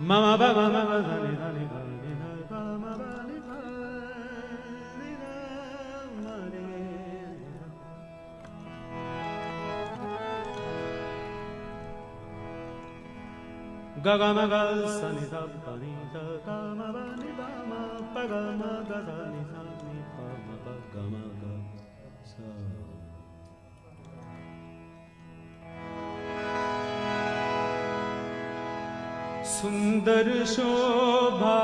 Mama, मम बम मम धनि धनि धनि ga ga ma ga sa ni sa pa ni sa ga ma ba ni ba ma pa ba ਸੁੰਦਰ ਸ਼ੋਭਾ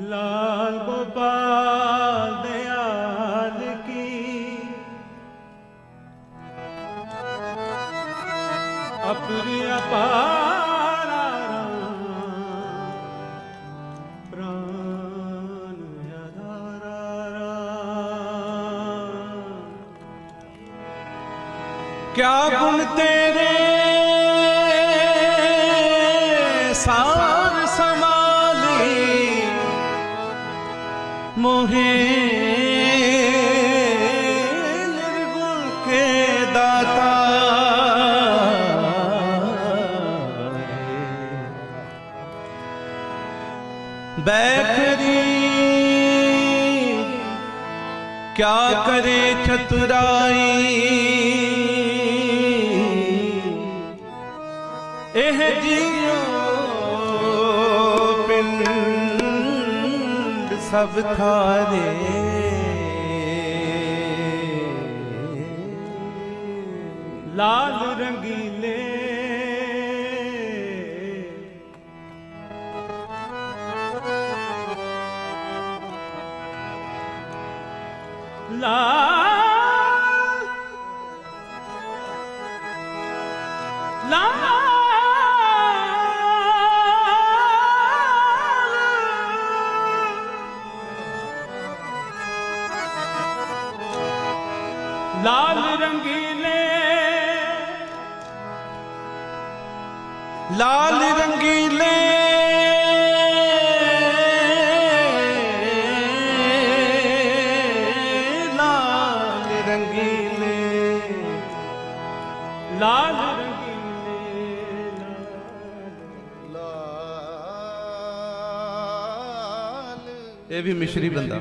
ਲਾਲ ਗੋਪਾਲ ਦਿਆਲ ਕੀ ਅਪਰੀ ਅਪਾਰਾ ਪ੍ਰਾਨ ਯਾਰਾ ਕਿਆ ਗੁਣ ਤੇਰੇ ਮੋਹੇ ਨਿਰਗੁਣ ਕੇ ਦਾਤਾ ਬੈਖਰੀ ਕਿਆ ਕਰੇ ਚਤੁਰਾਈ ਇਹ ਜੀਓ ਸਭ ਥਾਰੇ ਲਾਲ ਰੰਗੀਲੇ ਲਾਲ ਲਾਲ ਲਾਲ ਰੰਗੀਲੇ। ਲਾਲ ਰੰਗੀਲੇ। ਲਾਲ ਰੰਗੀਲੇ। ਲਾਲ ਰੰਗੀਲੇ। ਲਾਲ। ਇਹ ਵੀ ਮਿਸ਼ਰੀ ਬੰਦਾ।